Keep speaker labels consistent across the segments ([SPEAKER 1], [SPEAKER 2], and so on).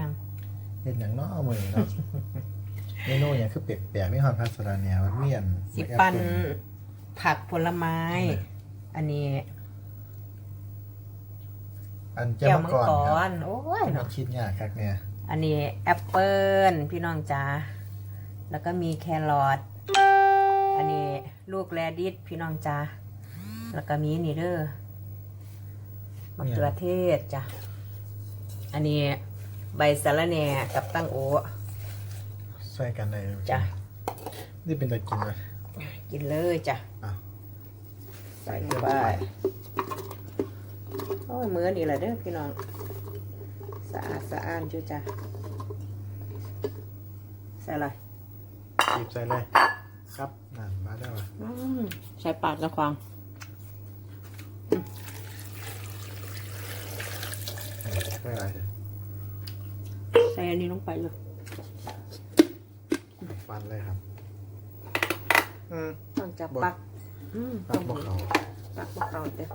[SPEAKER 1] ยัง
[SPEAKER 2] เห็นอย่างเน้อมือเนาะเมนูอย่างคือเปียกๆมีความพัสราเนี่ยมันเมียน
[SPEAKER 1] สิปันผักผลไม้ อันนี้
[SPEAKER 2] อันเจ้า
[SPEAKER 1] แก้ว
[SPEAKER 2] มั
[SPEAKER 1] มั
[SPEAKER 2] ง
[SPEAKER 1] ง
[SPEAKER 2] กร
[SPEAKER 1] ก
[SPEAKER 2] ครับ
[SPEAKER 1] รโอ้ย
[SPEAKER 2] มัน
[SPEAKER 1] เนาะ
[SPEAKER 2] คิดยากครับเนี่ย
[SPEAKER 1] อันนี้แอปเปิลพี่น้องจ้าแล้วก็มีแครอทอันนี้ลูกแรดิสพี่น้องจ้าแล้วก็มีนี่เด้อมะเขือเทศจ้ะอันนี้ ใบสะระแหน่กับตั้งโอ
[SPEAKER 2] ใส่กันได้
[SPEAKER 1] จ้ะ
[SPEAKER 2] นี่เป็นตะกินนะ
[SPEAKER 1] กินเลยจ้ะ
[SPEAKER 2] อ้าว
[SPEAKER 1] ใส่เข้าไปโอ้ยมือนี่แหละเด้อพี่น้อง สะอาดสะอ้านจุจ้ะใส่อะไร
[SPEAKER 2] หยิบใส่เลย ครับนั่นมาได้วะ
[SPEAKER 1] อืมใช้ปากนะควาง
[SPEAKER 2] ไม่อะไรเลย
[SPEAKER 1] ใส่อันนี้ลงไปเลย
[SPEAKER 2] ฟันเลยครับ อืม
[SPEAKER 1] ต้องจับปัก อืม
[SPEAKER 2] ปักบอกเขา
[SPEAKER 1] ปักบอกเราเด้อ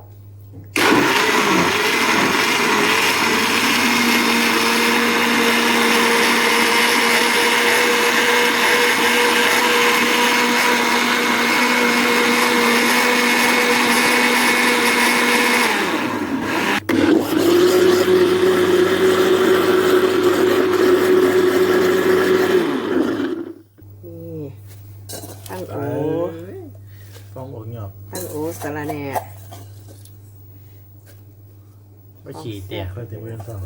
[SPEAKER 1] นี่ตั้งโอ
[SPEAKER 2] เอ้ยฟองอกหยอบ
[SPEAKER 1] ตั้งโอสาระแหน่
[SPEAKER 2] ไม่ ขี่แตกเลยแต่เมื่อสอง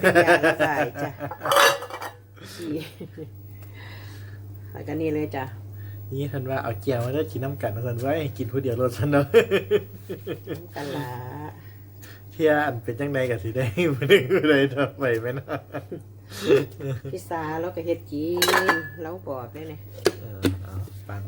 [SPEAKER 1] เป็นยาละลายจ้ะฉี่แล้วก็นี่เลยจ้ะ
[SPEAKER 2] นี่ท่านว่าเอาเกียวมาได้กินน้ำกันนะท่านไว้กินผู้เดียวรสฉันเนาะ
[SPEAKER 1] กะลา
[SPEAKER 2] เที่ยอันเป็นจังใดกับสิได้ผู้หนึ่งผู้ใดทำไปไหมนะ
[SPEAKER 1] พิซซ่าแล้วก็เฮ็ดกินแล้วบอกได้เนี่ย
[SPEAKER 2] เออเอาปัง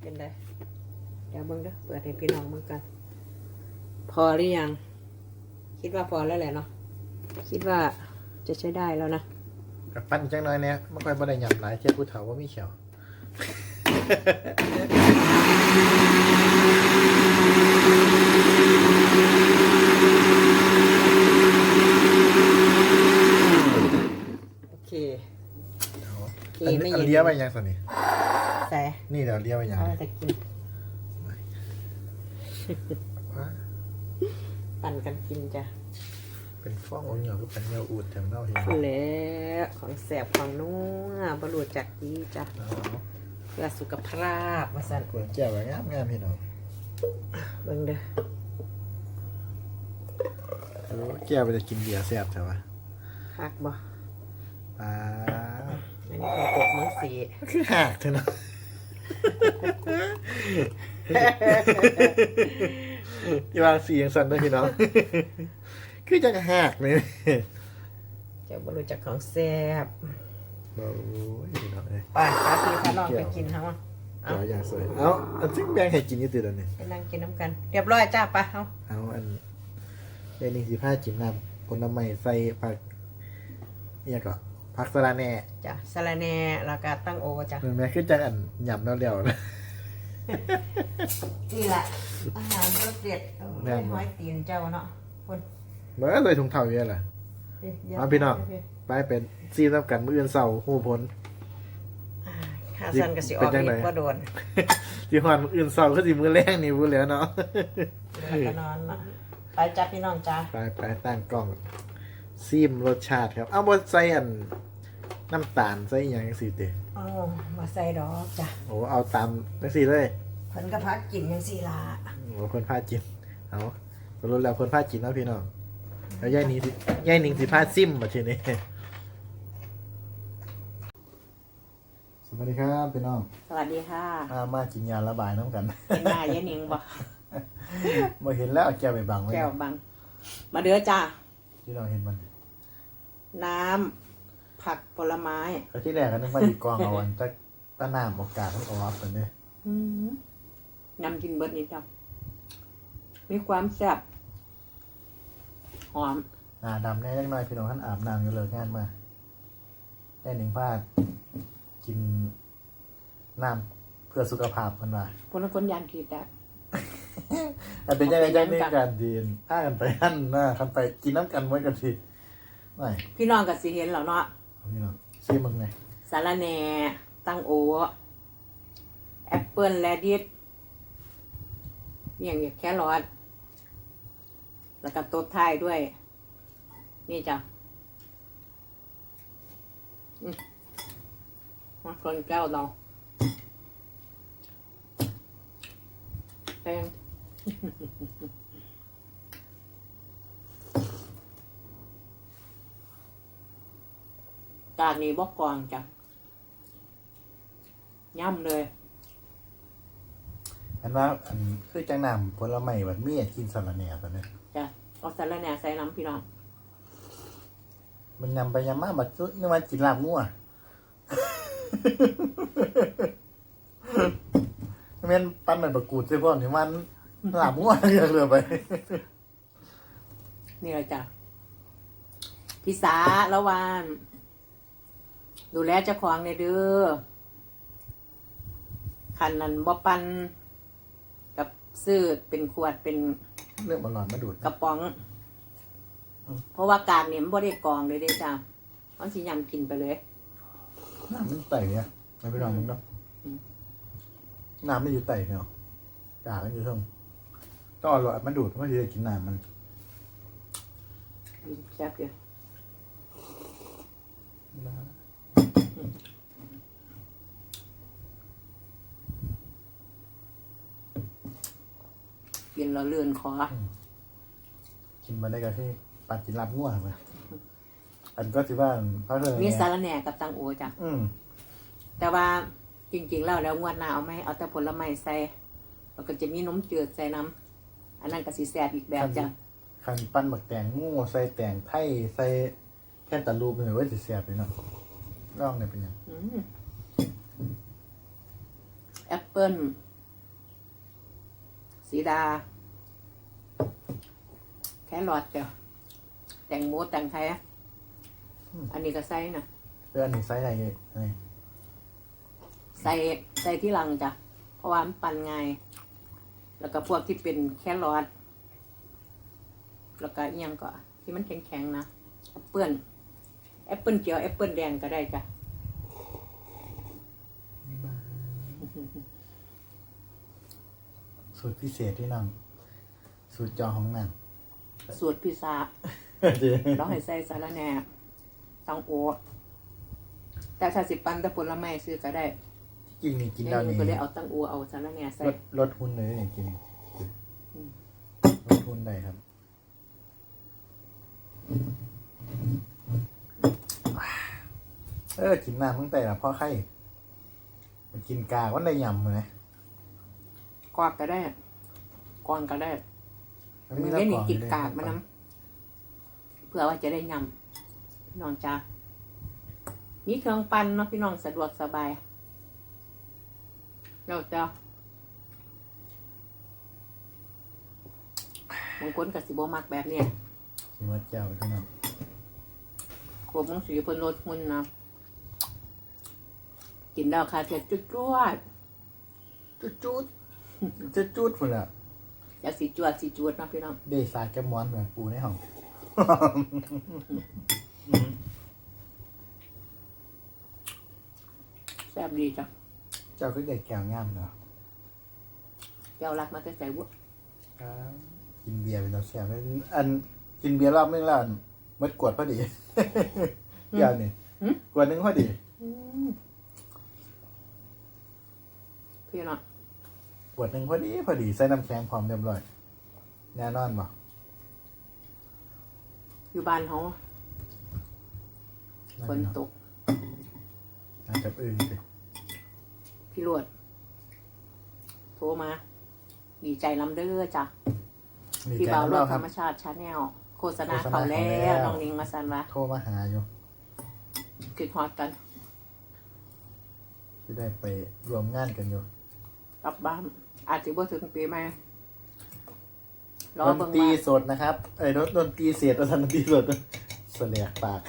[SPEAKER 1] เป็นไรเดี๋ยวเบิ่งเด้อเปิดให้พี่น้องเบิ่งกัน พอ หรือยัง คิดว่าพอแล้วแหละเนาะคิดว่าจะใช้ได้แล้วนะ
[SPEAKER 2] กับปั้นจังน้อยเนี่ยไม่ค่อยบ่ได้หยับหลายเช่ผู้เฒ่าว่ามีเขียว
[SPEAKER 1] โอเค
[SPEAKER 2] เอา
[SPEAKER 1] โอเค
[SPEAKER 2] อัน
[SPEAKER 1] ไม่
[SPEAKER 2] อัน
[SPEAKER 1] เย็น
[SPEAKER 2] เลี้ยวไปยังสันนี่
[SPEAKER 1] ใส่
[SPEAKER 2] นี่เดี๋ยวเลี้ยวไปยัง
[SPEAKER 1] เอาแต่กิน
[SPEAKER 2] ว้า
[SPEAKER 1] ปั่น กันกินจ้ะ
[SPEAKER 2] เป็นฟององเหนียวก็เป็นเนื้ออูดแถมเน่าเห็น
[SPEAKER 1] พูดแล้วของแสบของนัวบรูจากดีจ้ะ
[SPEAKER 2] เอา
[SPEAKER 1] เพื่อสุขภาพมาสั่น
[SPEAKER 2] กวนแจ่วไว้งามงามพี่น้อง
[SPEAKER 1] เบิ่งเด้อ
[SPEAKER 2] โอ้แก้วไปจะกินเบียร์แซ่บใช่ปะ
[SPEAKER 1] หักบ่
[SPEAKER 2] อ่า
[SPEAKER 1] อันนี้ของตกมือสี
[SPEAKER 2] คือหักเถอะเนาะ อย่าวางสีอย่างสันด้วยพี่น้อง คือจะหักเลย
[SPEAKER 1] เจ้าบรูจากของแสบ
[SPEAKER 2] โอ้ยพี่น้องเอ้ย
[SPEAKER 1] ไปพาพี่พาน้องไปกินเฮาเอา
[SPEAKER 2] เดี๋ยวอย่างสวยเอาอันซึ่งแบ่งให้กินอยี่ติดอันนี้
[SPEAKER 1] ไปนั่งกินน้ำกัน เรียบร้อยจ้าไปเฮา
[SPEAKER 2] เอาอันเรนนี่สิผ้าจินน้ำผลไม้ใส่ผักเนี่ยก็ผักสะระแหน่
[SPEAKER 1] จ้ะสะระแหน่แล้วก็ตั้งโอจ้ะ
[SPEAKER 2] เหมือนแม่ขึ้นจังอันหยำแล้วเดียวๆนะ
[SPEAKER 1] นี่แหละอาหารรสเด็ดเอา
[SPEAKER 2] แม่นบ่
[SPEAKER 1] ไว้ตีนเจ้าเนาะคุณ
[SPEAKER 2] เมื่อเลยถุงเท่าเยอะล่ะมาพี่น้อง ไปเป็นซีนน้ำกันมื้ออื่นเสาร์หูพ้น
[SPEAKER 1] อ่าข้าสันก็สิอ
[SPEAKER 2] เป็
[SPEAKER 1] อก
[SPEAKER 2] นจังไหน
[SPEAKER 1] อีกบ่โดน
[SPEAKER 2] ที่ฮอนมื้ออื่นเสาร์ก็สิมื้อแรกนี่มื้อแล้วเนาะ
[SPEAKER 1] แล้วก็นอนเนาะไปจ้าพี่น้องจ้า
[SPEAKER 2] ไปไปตั้งกล้องซีมรสชาติครับ เอาบดใส่อันน้ำตาลใส่อหย่างสิเตะ
[SPEAKER 1] อ๋อมาใส่ดอกจ้ะ
[SPEAKER 2] โอ้เอาตามนักสิเลย
[SPEAKER 1] เพิ่นก็พักกินจังซี่ล่ะ
[SPEAKER 2] โอ้คนพาจินเอาสรุปแล้วคนพาจินเนาะพี่น้องแล้วย่ายนี้สิย่ายหนิงสิพาซิมมาทีนี้สวัสดีครับพี่น้อง
[SPEAKER 1] สวัสดีค่ะ
[SPEAKER 2] มามากินยาระบายน้ำกัน
[SPEAKER 1] เป็นนายยายนิงบ่
[SPEAKER 2] มาเห็นแล้วเอาแก้วไปบังไว้
[SPEAKER 1] แก้วบัง มาเด้อจ้า
[SPEAKER 2] พี่น้องเห็นมัน
[SPEAKER 1] น้ำ ผักผลไม้
[SPEAKER 2] ก็ที่แรกก็นึกว่าดีกองเอาวันตะตะน้ำโอกาสต้องเอาอัพกันเนี่ย
[SPEAKER 1] อืมนำกินเบิดนิดจ้ะมีความแซ่บหอม
[SPEAKER 2] หน้าดำแน่ยังน้อยพี่น้องท่านอาบน้ำอยู่เลิกงานมาได้หนึ่งพาดกินน้ำเพื่อสุขภาพกันว่า
[SPEAKER 1] คนละคนยานขีดอะ
[SPEAKER 2] แต่เป็นยังไงจังนี่การดีนถ้ากันไปหั่นนะคันไปกินน้ำกันไว้กันสิไม่
[SPEAKER 1] พี่น้องก็สิเห็นแล้วเนาะ
[SPEAKER 2] พี่น้องซีมึงไง
[SPEAKER 1] สาระแหน่ตั้งโอแอปเปิลแลดิสอย่างเงี้ยแครอทแล้วก็ตบท้ายด้วย นี่จ้ะมาคนแก้วเราแตง กากนี้บอกกองจ้ะย่ำเลย
[SPEAKER 2] อันว่าอันคือจังน้ำผลไม้แบบมีกินสลัดแหน่ตอนนี้
[SPEAKER 1] จ้ะเอาสาระแหน่ใส่น้ำพี่น้อง
[SPEAKER 2] มันยำไปยำมาบัดชุดนี่มันกินลาบงัวแม่นปั้นเหมือนประกูดใช่ป่ะนี่มันลาบงัวเรียกเลยไป
[SPEAKER 1] นี่เลยจ้ะพี่สาละวาน ดูแลเจ้าของในอยเด้อคันนั้นบ่ปันกับซื้อเป็นขวดเป็น
[SPEAKER 2] เรื่องบอลลอนมาดูด
[SPEAKER 1] กระป๋อง
[SPEAKER 2] อืม
[SPEAKER 1] เพราะว่ากากเนี่ยมันบ่ได้กรองเลยเด้จ้ะมันสิยำกินไปเลย
[SPEAKER 2] น้ำมันไต่เนี่ยไม่ไปลองมึงเนาะ
[SPEAKER 1] อืม
[SPEAKER 2] น้ำไม่อยู่ไต่เนาะกากมันอยู่ช่องต้องเอาหลอดมาดูดเพราะมันจะได้กินน้ำมัน
[SPEAKER 1] แซ่บอยู่ กินแล้วเลื่อนคอ
[SPEAKER 2] กินมาได้ก็ที่ปลากินลาบงัวไปอันก็ถือว่าพระเธอ
[SPEAKER 1] มี
[SPEAKER 2] เนี่ย
[SPEAKER 1] สาระแหน่กับตังโอจ้ะ
[SPEAKER 2] อืม
[SPEAKER 1] แต่ว่าจริงๆแล้วแล้วงวดหน้าเอาไหมเอาแต่ผลไม้ใส่แล้วก็จะมีนมจืดใส่น้ำอันนั้นก็สีแสบอีกแบบจ้ะ
[SPEAKER 2] คันปั้นบักแตงงูใส่แตงไทยใส่แค่ตะลูปเลยว่าสิเสียบเลยเนาะ ร่องเนี่ยเป็นยัง
[SPEAKER 1] อืมแอปเปิ้ลสีดา แครอทจ้ะแตงโมแตงไทยอะอันนี้ก็ใส่นะ
[SPEAKER 2] เอออันนี้ไซส์อะไรเนี่ยอันนี้
[SPEAKER 1] ใส่ใส่ที่หลังจ้ะเพราะว่ามันปั่นง่ายแล้วก็พวกที่เป็นแครอทแล้วก็อีกอยังก็ที่มันแข็งๆนะแอปเปิ้ล แอปเปิ้ลเขียวแอปเปิ้ลแดงก็ได้จ้ะ
[SPEAKER 2] สูตรพิเศษที่นั่งสูตรจอของนาง
[SPEAKER 1] สูตรพิซซ่า
[SPEAKER 2] เจ๊
[SPEAKER 1] เราให้ใส่สาระแหน่ตังโอแต่ถ้าสิปันแต่ผลไม้ซื้อก็ได้
[SPEAKER 2] จริงนี่กิน
[SPEAKER 1] นี่
[SPEAKER 2] แล้วนี่
[SPEAKER 1] ก็เลยเอาตังโอเอาสาระแหน่ใส่
[SPEAKER 2] ลดลดหุ้นเลยนี่กิน
[SPEAKER 1] อืม
[SPEAKER 2] ลดหุ้นได้ครับ เออกินน้ำตั้งแต่ละพ่อไข่มันกินกากวันได้ยำเลย
[SPEAKER 1] กอกก็ได้กอนก็ได้
[SPEAKER 2] มัน
[SPEAKER 1] มี
[SPEAKER 2] มี
[SPEAKER 1] เล่น
[SPEAKER 2] น้ำ
[SPEAKER 1] นี่
[SPEAKER 2] กรอง
[SPEAKER 1] กิน
[SPEAKER 2] อยู่ด้วย
[SPEAKER 1] กากมันน้ำเพื่อว่าจะได้ยำพี่น้องจ้ามีเครื่องปั้นเนาะพี่น้องสะดวกสบายเราจะบางคนกับสิบมักแบบเนี้ย
[SPEAKER 2] สิมาเจ้าไปข้างนอก
[SPEAKER 1] ขวบมังสีเพิ่นลดหุ่นนะ กินดาวคาเทียจุดจวด
[SPEAKER 2] จุดจุดจุดจุดพุ่นละ
[SPEAKER 1] อยากสีจวดสีจวดเนาะพี่น้อง
[SPEAKER 2] ได้สายแก้มม้อนเหมือนปูในห้อง
[SPEAKER 1] แซ่บดีจ้ะ
[SPEAKER 2] เจ้าก็ได้แก้วงามเนาะ
[SPEAKER 1] แก้วรักมาแต่ใส่บุ
[SPEAKER 2] กินเบียร์ไปแล้วแซ่บเลยอันกินเบียร์รอบนึงแล้วอันมดกวดพอดีเบียร์นี่กวดหนึงพอดี
[SPEAKER 1] พี่น้อง
[SPEAKER 2] ขวดหนึ่งพอดีพอดีใส่น้ำแข็งพร้อมเรียบร้อยแน่นอนบ่
[SPEAKER 1] อยู่บ้านเขาฝนตก
[SPEAKER 2] อาจจะอื่นสิ
[SPEAKER 1] พี่รวด โทรมา ดีใจลำเด้อจ้ะ
[SPEAKER 2] ดี
[SPEAKER 1] พี่
[SPEAKER 2] ใจ
[SPEAKER 1] บ่าว
[SPEAKER 2] น้ำ
[SPEAKER 1] รว
[SPEAKER 2] เรา
[SPEAKER 1] ด
[SPEAKER 2] ค
[SPEAKER 1] ธ
[SPEAKER 2] รั
[SPEAKER 1] ร
[SPEAKER 2] บ
[SPEAKER 1] รมชาติชาแนลโฆษณา
[SPEAKER 2] โฆษณา
[SPEAKER 1] เขาแล้
[SPEAKER 2] เขาแล้ว
[SPEAKER 1] วน้องนิงมาสันวะ
[SPEAKER 2] โทรมาหาอยู่
[SPEAKER 1] คือฮอดกัน
[SPEAKER 2] จะได้ไปรวมงานกันอยู่
[SPEAKER 1] กลับบ้าน อาจจะบ่ถึงปีใหม่รอ
[SPEAKER 2] ดน
[SPEAKER 1] เบิ่ง
[SPEAKER 2] ตรี
[SPEAKER 1] ว่า
[SPEAKER 2] สดนะครับ เอ้ยดนดนตรีเสียดดนตรีสดสเลียกปาก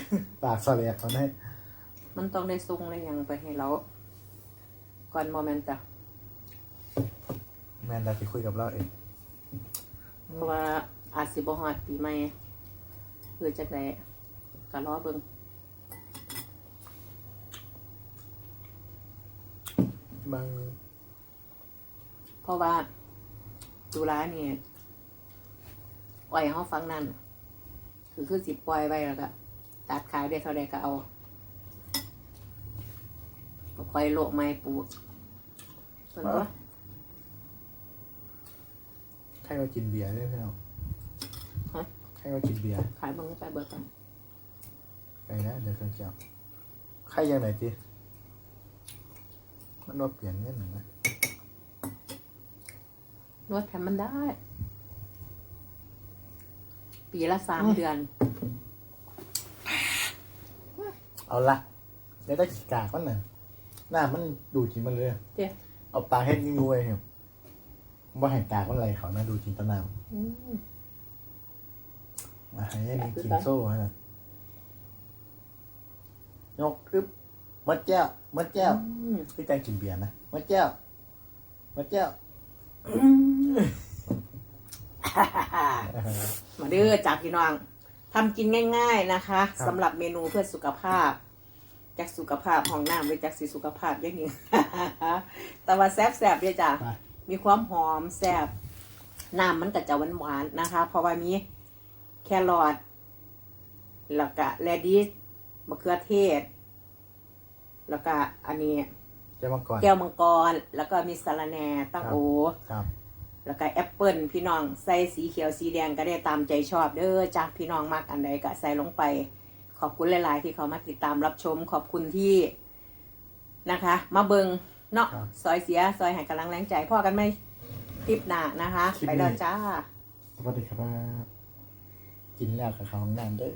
[SPEAKER 2] ปากสเลียกเขาให้
[SPEAKER 1] มันต้องได้ซุงได้หยังไปให้เรา ก่อนโมเมนต์จ้ะ
[SPEAKER 2] แมนดาจะคุยกับเราเอง
[SPEAKER 1] เพราะว่าอาจสิบ่ฮอดปีใหม่หรือจักไดก็รอเบิ่ง
[SPEAKER 2] บาง
[SPEAKER 1] เพ ราะว่าตุลานี่ปล่อยให้เขาฟังนั่นคือคือสิปล่อยไว้แล้วก็ตัดขายได้เท่าใดก็เอาก็ค่อยโลกไม้ปลูกส่วนตัว
[SPEAKER 2] ใครก็กินเบียร์ด้วยพี่น้อง
[SPEAKER 1] ฮะ
[SPEAKER 2] ใครก็กินเบียร์
[SPEAKER 1] ขายเบิ่งไปเบิดกัน
[SPEAKER 2] ใครนะเดี๋ยวเครื่องเจียวใครยังไหนจีมันว่าเปลี่ยนเงี้ยหนึ่งนะ
[SPEAKER 1] นวดแถมมันได้ ปีละสามเดือน
[SPEAKER 2] เอาละเดี๋ยวได้ขี้กากมันน่ะหน้ามันดูดกินมันเลย
[SPEAKER 1] เจ๊
[SPEAKER 2] เอาปลาเฮ็ดยิงด้วยครับว่าแห่งกากมันอะไรเขานะดูจริงตะนาว
[SPEAKER 1] อืม
[SPEAKER 2] มาให้นี่กินโซ่ฮะยกอึ๊บมัดแก้วมัดแก้ว
[SPEAKER 1] อืม
[SPEAKER 2] พี่แตงกินเบียร์นะมัดแก้วมัดแก้ว
[SPEAKER 1] มาเด้อจากพี่น้องทำกินง่าย ๆนะคะ
[SPEAKER 2] ครับ
[SPEAKER 1] สำหรับเมนูเพื่อสุขภาพจากสุขภาพห้องน้ำหรือจากสีสุขภาพอย่างนี้ แต่ว่าแซ่บๆเด้อจ้ะ
[SPEAKER 2] ไป
[SPEAKER 1] มีความหอมแซ่บน้ำมันก็จะหวานๆนะคะ เพราะว่ามีแครอทแล้วก็แรดิสมะเขือเทศ แล้วก็อันนี้
[SPEAKER 2] เจ้ามังกร
[SPEAKER 1] แก้วมังกร แล้วก็มีสะระแหน่ตั้งโอ
[SPEAKER 2] ครับ
[SPEAKER 1] แล้วก็แอปเปิลพี่น้องใส่สีเขียวสีแดงก็ได้ตามใจชอบเด้อจ้าพี่น้องมากอันใดก็ใส่ลงไป ขอบคุณหลาย ๆ ที่เขามาติดตามรับชมขอบคุณที่นะคะ มาเบิงเนาะ
[SPEAKER 2] ครับ
[SPEAKER 1] ซอยเสียซอยให้กำลังแรงใจพ่อกันไหมคลิปหน้านะคะ
[SPEAKER 2] คลิปนี้
[SPEAKER 1] ไปแล้วจ้า
[SPEAKER 2] สวัสดีครับ กินแล้วกับเขาห้องน้ำเด้อ